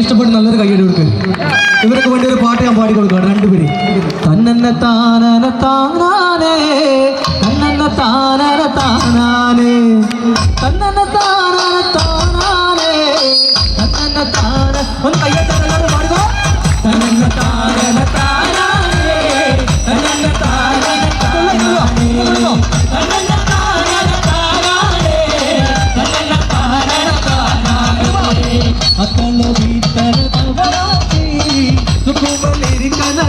ഇഷ്ടപ്പെട്ട് നല്ലൊരു കയ്യടി കൊടുക്ക്. ഇവർക്ക് വേണ്ടി ഒരു പാട്ട് ഞാൻ പാടി കൊടുക്കാം രണ്ടുപേര് തന്നെന്നെ താനന താനാനേ തന്നെന്നെ താനന താനാനേ തന്നെന്നെ താനന താനാനേ തന്നെന്നെ താന ഒന്ന് എല്ലാവരും പാടുക. തന്നെന്നെ താനന താനാനേ തന്നെന്നെ താനന താനാനേ തന്നെന്നെ താനന താനാനേ.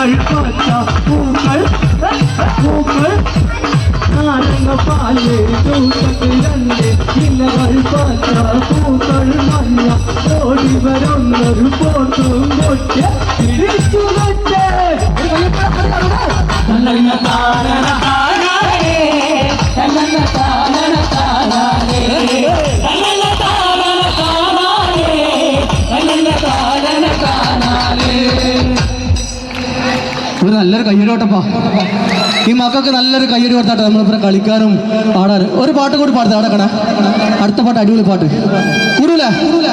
ഇലകൾ പച്ച പൂക്കൾ പൂക്കൾ. നാരങ്ങ പാൽ ചൂട്ടക്കിടന്ന് ഇലകൾ പച്ച പൂക്കൾ മഞ്ഞ. ഓടി വരുന്നൊരു പോട്ടും കൊച്ച്. തിരിച്ചു വെച്ച് ഒരു നല്ലൊരു കയ്യടി ഓട്ടപ്പാ ഈ മക്കൾക്ക് നല്ലൊരു കയ്യടി കൊടുത്താട്ടെ നമ്മളിപ്പോ കളിക്കാനും പാടാനും ഒരു പാട്ട് കൂടി പാടുത്ത അവിടെ കണ അടുത്ത പാട്ട് അടിപൊളി പാട്ട് കൂടൂല കൂടൂല